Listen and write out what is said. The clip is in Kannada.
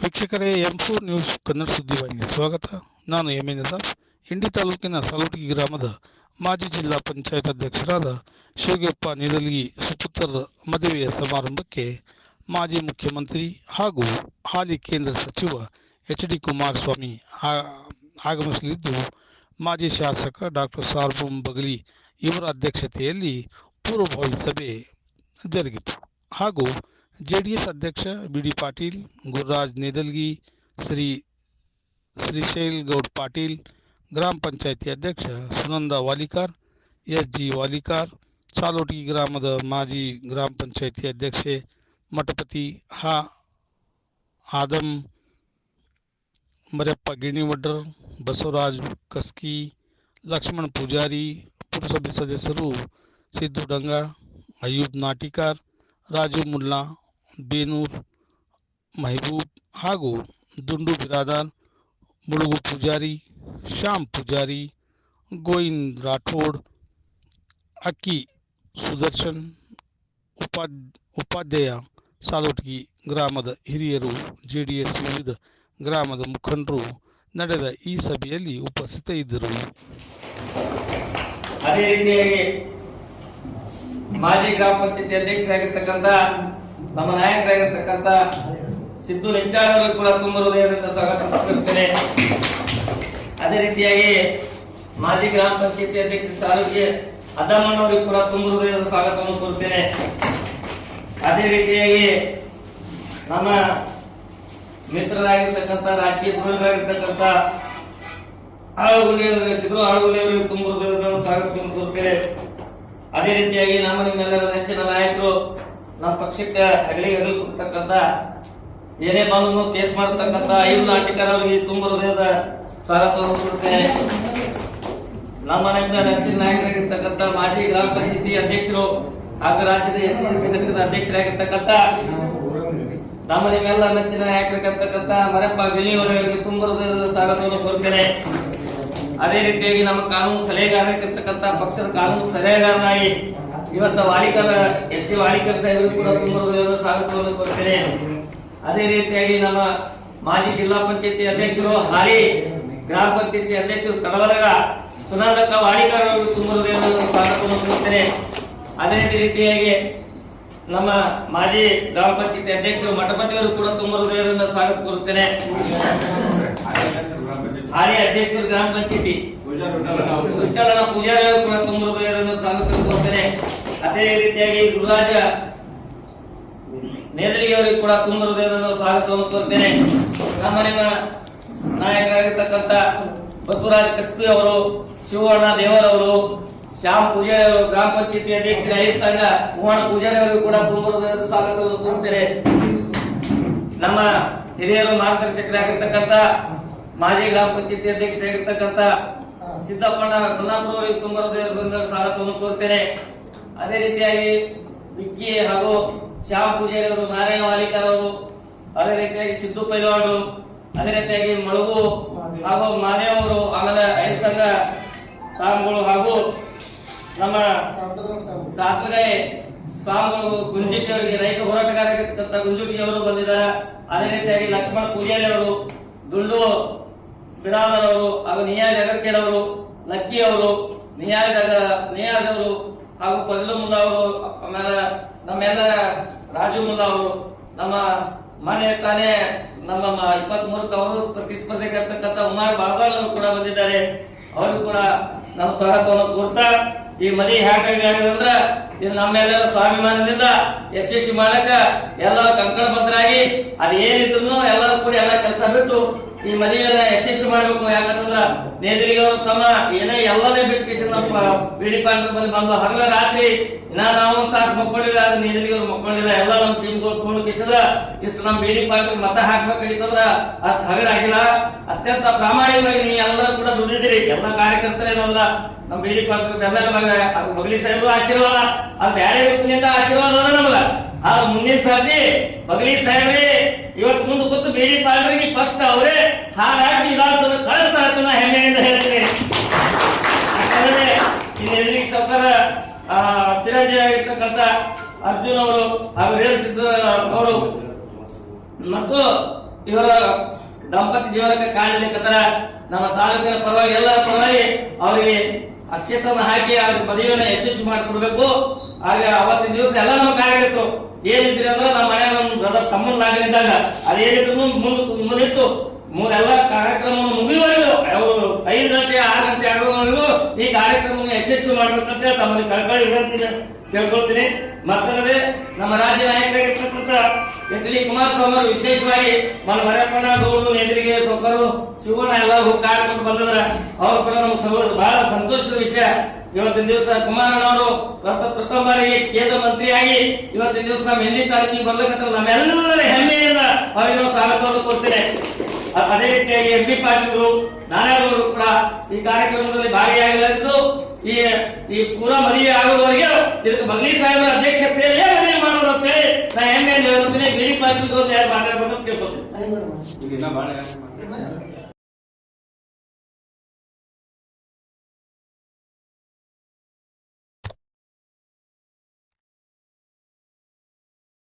ವೀಕ್ಷಕರೇ ಎಂ ಫೋರ್ ನ್ಯೂಸ್ ಕನ್ನಡ ಸುದ್ದಿವಾಹಿನಿಗೆ ಸ್ವಾಗತ. ನಾನು ಎಂ ಎನ್ ಹಿಂಡಿ ತಾಲೂಕಿನ ಸಾಲುಟಗಿ ಗ್ರಾಮದ ಮಾಜಿ ಜಿಲ್ಲಾ ಪಂಚಾಯತ್ ಅಧ್ಯಕ್ಷರಾದ ಶಿವಗಪ್ಪ ನಿರಲ್ಗಿ ಸುಪುತ್ರರ ಮದುವೆಯ ಸಮಾರಂಭಕ್ಕೆ ಮಾಜಿ ಮುಖ್ಯಮಂತ್ರಿ ಹಾಗೂ ಹಾಲಿ ಕೇಂದ್ರ ಸಚಿವ ಎಚ್ ಡಿ ಕುಮಾರಸ್ವಾಮಿ ಆಗಮಿಸಲಿದ್ದು, ಮಾಜಿ ಶಾಸಕ ಡಾಕ್ಟರ್ ಸಾರ್ವಭೌಮ ಬಗಲಿ ಇವರ ಅಧ್ಯಕ್ಷತೆಯಲ್ಲಿ ಪೂರ್ವಭಾವಿ ಸಭೆ ಜರುಗಿತು. ಹಾಗೂ ಜೆಡಿಎಸ್ ಅಧ್ಯಕ್ಷ ಬಿ ಡಿ ಪಾಟೀಲ್, ಗುರುರಾಜ್ ನೇದಲ್ಗಿ ಶ್ರೀ ಶ್ರೀಶೈಲ್ ಗೌಡ್ ಪಾಟೀಲ್ ಗ್ರಾಮ ಪಂಚಾಯತಿ ಅಧ್ಯಕ್ಷ ಸುನಂದ ವಾಲಿಕಾರ್ ಎಸ್ ಜಿ ವಾಲಿಕಾರ್ ಸಾಲೋಟಿ ಗ್ರಾಮದ ಮಾಜಿ ಗ್ರಾಮ ಪಂಚಾಯತಿ ಅಧ್ಯಕ್ಷೆ ಮಠಪತಿ ಹಾ ಆದಂ ಮರ್ಯಪ್ಪ ಗಿಣಿವಡ್ಡರ್ ಬಸವರಾಜ್ ಕಸ್ಕಿ ಲಕ್ಷ್ಮಣ್ ಪೂಜಾರಿ ಪುರಸಭೆ ಸದಸ್ಯರು ಸಿದ್ದು ಡಂಗ ಅಯ್ಯೂಬ್ ನಾಟಿಕಾರ್ ರಾಜು ಮುಲ್ಲಾ ಬೇನೂರ್ ಮೆಹಬೂಬ್ ಹಾಗೂ ದುಂಡು ಬಿರಾದಾರ್ ಮುಳುಗು ಪೂಜಾರಿ ಶ್ಯಾಮ್ ಪೂಜಾರಿ, ಗೋವಿಂದ್ ರಾಠೋಡ್, ಅಕ್ಕಿ ಸುದರ್ಶನ್, ಉಪಾದ್, ಉಪಾಧ್ಯಾಯ ಸಾಲೋಟ್ಗಿ ಗ್ರಾಮದ ಹಿರಿಯರು ಜೆ ಡಿ ಎಸ್ ವಿವಿಧ ಗ್ರಾಮದ ಮುಖಂಡರು ನಡೆದ ಈ ಸಭೆಯಲ್ಲಿ ಉಪಸ್ಥಿತರಿದ್ದರು. ಅದೇ ರೀತಿಯಾಗಿ ಮಾಜಿ ಗ್ರಾಮ ಪಂಚಾಯತಿ ಅಧ್ಯಕ್ಷರಾಗಿರ್ತಕ್ಕಂಥ, ನಮ್ಮ ನಾಯಕರಾಗಿರ್ತಕ್ಕಂಥ ಸಿದ್ದು ನೆಚ್ಚಾಳ ಕೂಡ ತುಂಬ ಹೃದಯದಿಂದ ಸ್ವಾಗತ ಅದೇ ರೀತಿಯಾಗಿ ಮಾಜಿ ಗ್ರಾಮ ಪಂಚಾಯತಿ ಅಧ್ಯಕ್ಷ ಸಾರಿಗೆ ಅದಮ್ಮನವರಿಗೆ ಕೂಡ ತುಂಬ ಸ್ವಾಗತವನ್ನು ಕೋರುತ್ತೇನೆ. ಅದೇ ರೀತಿಯಾಗಿ ನಮ್ಮ ಮಿತ್ರರಾಗಿರ್ತಕ್ಕಂಥ, ರಾಜಕೀಯ ಧ್ರುವರಾಗಿರ್ತಕ್ಕಂಥ ಆರೋಗ್ಯ ಸಿದ್ದು ಆಳುಗುಂಡಿಯವರಿಗೆ ತುಂಬ ಹೃದಯದ ಸ್ವಾಗತವನ್ನು ಕೋರುತ್ತೇನೆ. ಅದೇ ರೀತಿಯಾಗಿ ನಮ್ಮ ನಿಮ್ಮೆಲ್ಲರ ನೆಚ್ಚಿನ ನಾಯಕರು, ನಮ್ಮ ಪಕ್ಷಕ್ಕೆ ಹಗಲಿ ಹಗಲು ಕೊಡ್ತಕ್ಕಂಥ, ಏನೇ ಬಂದು ಕೇಸ್ ಮಾಡತಕ್ಕಂಥ ಐದು ನಾಟಕರವರಿಗೆ ತುಂಬ ಹೃದಯದ ಸ್ವಾಗತವನ್ನು ಕೊಡುತ್ತೇನೆ ನಮ್ಮ ನಿಮ್ಮ ನೆಚ್ಚಿನ ನಾಯಕರಾಗಿರ್ತಕ್ಕಂಥ ಮಾಜಿ ಗ್ರಾಮ ಪಂಚಾಯತಿ ಅಧ್ಯಕ್ಷರು ಹಾಗೂ ರಾಜ್ಯದ ಎಸ್ ಎಸ್ ಘಟಕದ ಅಧ್ಯಕ್ಷರಾಗಿರ್ತಕ್ಕಂಥ ನಮ್ಮ ನಿಮ್ಮೆಲ್ಲ ನೆಚ್ಚಿನ ನಾಯಕರಾಗಿರ್ತಕ್ಕಂಥ ಮರಪ್ಪ ಗಿಳಿಯವರಿಗೆ ತುಂಬ ಸ್ವಾಗತವನ್ನು ಕೋರ್ತೇನೆ. ಅದೇ ರೀತಿಯಾಗಿ ನಮ್ಮ ಕಾನೂನು ಸಲಹೆಗಾರರಾಗಿರ್ತಕ್ಕಂಥ ಪಕ್ಷದ ಕಾನೂನು ಸಲಹೆಗಾರನಾಗಿ ಇವತ್ತ ವಾಲಿಕರ, ಎಸ್ ಸಿ ವಾಲಿಕರ್ ಸಾಹೇಬರು ಕೂಡ ತುಂಬ ಸ್ವಾಗತವನ್ನು ಕೋರ್ತೇನೆ. ಅದೇ ರೀತಿಯಾಗಿ ನಮ್ಮ ಮಾಜಿ ಜಿಲ್ಲಾ ಪಂಚಾಯತಿ ಅಧ್ಯಕ್ಷರು ಹಾಲಿ ಗ್ರಾಮ ಪಂಚಾಯತಿ ಅಧ್ಯಕ್ಷರು ಕಡವಲಗ ಸುನಂದಕ್ಕ ವಾಲಿಕರ್ ಅವರಿಗೆ ತುಂಬ ಸ್ವಾಗತವನ್ನು ಅದೇ ರೀತಿಯಾಗಿ ನಮ್ಮ ಮಾಜಿ ಗ್ರಾಮ ಪಂಚಾಯತಿ ಅಧ್ಯಕ್ಷರು ಮಠಪತಿಯವರು ಕೂಡ ತುಂಬ ಹೃದಯದಿಂದ ಸ್ವಾಗತ ಕೋರುತ್ತೇನೆ. ಹಾಲಿ ಅಧ್ಯಕ್ಷರು ಗ್ರಾಮ ಪಂಚಾಯತಿ ವಿಠಲನ ಪೂಜಾರಿಯವರು ಕೂಡ ತುಂಬ ಹೃದಯದಿಂದ ಸ್ವಾಗತ ಕೋರುತ್ತೇನೆ. ಅದೇ ರೀತಿಯಾಗಿ ಗುರುರಾಜ ನೇದರಿಗೆ ಅವರಿಗೆ ಕೂಡ ತುಂಬ ಹೃದಯದಿಂದ ಸ್ವಾಗತವನ್ನು ಕೋರುತ್ತೇನೆ. ನಮ್ಮ ನಿಮ್ಮ ನಾಯಕರಾಗಿರ್ತಕ್ಕಂಥ ಬಸವರಾಜ ಕಸ್ಬಿ ಅವರು, ಶಿವಣ್ಣ ದೇವರವರು, ಶ್ಯಾಮ್ ಪೂಜಾರಿ ಅವರು, ಗ್ರಾಮ ಪಂಚಾಯತಿ ಅಧ್ಯಕ್ಷರ ಐದು ಸಂಘ, ಮೋಹನ್ ಪೂಜಾರಿ ಅವರಿಗೂ ಕೂಡ ತುಂಬ ಸಾಲತವನ್ನು ಕೋರುತ್ತೇನೆ. ನಮ್ಮ ಹಿರಿಯರು ಮಾರ್ಗದರ್ಶಕರಾಗಿರ್ತಕ್ಕಂಥ, ಮಾಜಿ ಗ್ರಾಮ ಪಂಚಾಯತಿ ಅಧ್ಯಕ್ಷರಾಗಿರ್ತಕ್ಕಂಥ ಸಿದ್ದಪ್ಪಣ್ಣ ತುಂಬ ಹೃದಯದಿಂದ ಸ್ವಾಗತವನ್ನು ಕೋರುತ್ತೇನೆ. ಅದೇ ರೀತಿಯಾಗಿ ವಿಕ್ಕಿ ಹಾಗೂ ಶ್ಯಾಮ್ ಪೂಜಾರಿ ಅವರು, ನಾರಾಯಣ ವಾಲಿಕರ್ ಅವರು, ಅದೇ ರೀತಿಯಾಗಿ ಸಿದ್ದು ಪೈಲವಾಡು ಅದೇ ರೀತಿಯಾಗಿ ಮೊಳಗು ಹಾಗೂ ಮಾದೇವ್ ಅವರು ಆಮೇಲೆ ಐದು ಸಂಘ ಸ್ವಾಮಿಗಳು ಹಾಗೂ ನಮ್ಮ ಸಾತ್ರೆ ಸ್ವಾಮಿಗಳು ಗುಂಜಿಟಿ ಅವರಿಗೆ ರೈತ ಹೋರಾಟಗಾರ ಗುಂಜುಟಿ ಅವರು ಬಂದಿದ್ದಾರೆ. ಅದೇ ರೀತಿಯಾಗಿ ಲಕ್ಷ್ಮಣ್ ಪೂಜಾರಿ ಅವರು, ದುಂಡು ಬಿಡಾದರ್ ಅವರು ಹಾಗೂ ನಿಯಾಜ್ ಅಗರ್ಕೇಡ್ ಅವರು, ಲಕ್ಕಿ ಅವರು ನಿಯಾಜ್ ನಿಯಾಜ್ ಅವರು ಹಾಗೂ ಫಜಲು ಮುಲ್ಲಾ ಅವರು, ಆಮೇಲೆ ನಮ್ಮೆಲ್ಲ ರಾಜು ಮುಲ್ಲಾ ಅವರು, ನಮ್ಮ ಮನೆ ತಾನೇ ನಮ್ಮ ಇಪ್ಪತ್ ಮೂರಕ್ಕೆ ಅವರು ಪ್ರತಿಸ್ಪರ್ಧೆ ಉಮಾರ್ ಬಾಬಾಲ್ ಅವರು ಕೂಡ ಬಂದಿದ್ದಾರೆ. ಅವರು ಕೂಡ ನಮ್ಮ ಸ್ವಾಗತವನ್ನು ಕೋರ್ತಾ ಈ ಮದಿ ಹ್ಯಾಕಾಗಿ ಅಂದ್ರೆ ಇದು ನಮ್ಮೆಲ್ಲರ ಸ್ವಾಭಿಮಾನದಿಂದ ಯಶಸ್ವಿ ಮಾಡಕ ಎಲ್ಲ ಕಂಕಣ ಬದ್ಧರಾಗಿ ಅದು ಏನಿದ್ರು ಎಲ್ಲರೂ ಕೂಡ ಎಲ್ಲ ಕೆಲಸ ಬಿಟ್ಟು ಈ ಮದುವೆಯನ್ನ ಯಶಸ್ವಿ ಮಾಡ್ಬೇಕು ಯಾಕಂತಂದ್ರ ನೇದರಿಗೆ ಅವರು ತಮ್ಮ ಏನೇ ಎಲ್ಲನೇ ಬಿಟ್ಟು ನಮ್ಮ ಬಿಡಿ ಪಾಂಡ್ರ ಬಂದು ಹಗಲ ರಾತ್ರಿ ಇನ್ನ ನಾವು ತಾಸು ಮಕ್ಕೊಂಡಿಲ್ಲ ಅದ್ರ ಅವ್ರು ಮಕ್ಕೊಂಡಿಲ್ಲ, ಎಲ್ಲ ನಮ್ಮ ಟೀಮ್ಗಳು ತೊಗೊಂಡು ಕಿಸಿದ್ರ ಇಷ್ಟು ನಮ್ಮ ಬಿಡಿ ಪಾಂಡ್ರ ಮತ ಹಾಕ್ಬೇಕಾಗಿತ್ತಂದ್ರ ಹಗಲ ಹಗಲಾಗಿಲ್ಲ. ಅತ್ಯಂತ ಪ್ರಾಮಾಣಿಕವಾಗಿ ನೀ ಎಲ್ಲರೂ ಕೂಡ ದುಡಿದಿರಿ, ಎಲ್ಲ ಕಾರ್ಯಕರ್ತರೇನಲ್ಲ ನಮ್ಮ ಬಿಜೆಪಿ ಎಲ್ಲ ನಮಗೆ ಬಗಲಿ ಸಾಹೇಬ್ ಆಶೀರ್ವಾದ, ಅದು ಬೇರೆ ವ್ಯಕ್ತಿಯಿಂದ ಆಶೀರ್ವಾದ ಅದ ನಮಗ. ಆ ಮುಂದಿನ ಸಾರಿ ಬಗಲಿ ಸಾಹೇಬ್ರೆ ಇವತ್ತು ಮುಂದೆ ಗೊತ್ತು ಬಿಜೆಪಿ ಪಾರ್ಟಿ ಫಸ್ಟ್ ಅವರೇ ಹಾಗಾಗಿ ವಿಧಾನಸಭೆ ಕಳಿಸ್ತಾ ನಾ ಹೆಮ್ಮೆಯಿಂದ ಹೇಳ್ತೀನಿ. ಯಾಕಂದ್ರೆ ಇಲ್ಲಿ ಸರ್ಕಾರ ಚಿರಂಜೀವಿ ಆಗಿರ್ತಕ್ಕಂಥ ಅರ್ಜುನ್ ಅವರು ಹಾಗೂ ಸಿದ್ದ ಅವರು ಮತ್ತು ಇವರ ದಂಪತಿ ಜೀವನಕ್ಕೆ ಕಾಣಲಿಕ್ಕಂದ್ರ ನಮ್ಮ ತಾಲೂಕಿನ ಪರವಾಗಿ, ಎಲ್ಲ ಪರವಾಗಿ ಅವರಿಗೆ ಅಕ್ಷತನ ಹಾಕಿ ಅವ್ರ ಮದುವೆಯನ್ನ ಯಶಸ್ವಿ ಮಾಡಿಕೊಡ್ಬೇಕು. ಆಗ ಅವತ್ತಿನ ದಿವಸ ಎಲ್ಲ ನಮ್ಮ ಕಾರ್ಯಕರ್ತರು ಏನಿದ್ರಿ ಅಂದ್ರೆ ನಮ್ಮ ಮನೆ ನಮ್ಮ ಬ್ರದರ್ ತಮ್ಮನಾಗಲಿದ್ದಾಗ ಅದೇನಿದ್ರು ಮುಂದೆ ಮುಂದಿತ್ತು. ಮೂರೆಲ್ಲ ಕಾರ್ಯಕ್ರಮ ಮುಗಿಯುವವರೆಗೂ ಐದು ಗಂಟೆ, ಆರು ಗಂಟೆ ಆಗೋವರೆಗೂ ಈ ಕಾರ್ಯಕ್ರಮವನ್ನು ಯಶಸ್ವಿ ಮಾಡ್ಬೇಕಂತ ತಮ್ಮಲ್ಲಿ ಕಳ್ಕೊಳ್ಳಿ ವಿನಂತಿ ಕೇಳ್ಕೊಳ್ತೀನಿ. ಮತ್ತಲ್ಲದೆ ನಮ್ಮ ರಾಜ್ಯ ನಾಯಕರಾಗಿರ್ತಕ್ಕಂಥ ಎಚ್ ಡಿ ಕುಮಾರಸ್ವಾಮಿ ಅವರು ವಿಶೇಷವಾಗಿ ಮನ ಮರಪ್ಪಣ್ಣ ಗೌಡರು ಎದುರಿಗೆ ಸೊಕ್ಕರು, ಶಿವಣ್ಣ ಎಲ್ಲ ಹೋಗಿ ಬಂದಿದ್ರ ಅವ್ರು ಕೂಡ ನಮ್ಮ ಸಮ- ಬಹಳ ಸಂತೋಷದ ವಿಷಯ. ಇವತ್ತಿನ ದಿವಸ ಕುಮಾರಣ್ಣ ಅವರು ಪ್ರಥ- ಪ್ರಥಮ ಬಾರಿಗೆ ಕೇಂದ್ರ ಮಂತ್ರಿಯಾಗಿ ಇವತ್ತಿನ ದಿವಸ ನಮ್ಮ ಎಲ್ಲಿ ತಾರೀಕಿಗೆ ಬರ್ಬೇಕಂತ ನಮ್ಮೆಲ್ಲರ ಹೆಮ್ಮೆಯಿಂದ ಅವರಿಗೆ ಸ್ವಾಗತವನ್ನು ಕೊಡ್ತೇನೆ. ಅದೇ ರೀತಿಯಾಗಿ ಎಂ ಪಿ ಪಾಟೀಲ್ರು ನಾರಾಯಣವರು ಕೂಡ ಈ ಕಾರ್ಯಕ್ರಮದಲ್ಲಿ ಭಾಗಿಯಾಗಲಿದ್ದು ಈ ಈ ಪೂರ ಮದುವೆ ಆಗುವವರೆಗೆ ಇದಕ್ಕೆ ಬಗ್ಲಿ ಸಾಹೇಬರ ಅಧ್ಯಕ್ಷತೆಯಲ್ಲೇ ಮದುವೆ ಮಾಡೋದು ಅಂತ ಹೇಳಿ ನಾ ಹೆಮ್ಮೆಯಿಂದ ಹೇಳ್ತೀನಿ ಬಿಡಿ ಪಾಟೀಲ್ ಯಾರು ಮಾತಾಡ್ಬೇಕು ಅಂತ ಕೇಳ್ಕೊತೀನಿ ಈಗ ಇನ್ನ ಬಾಳ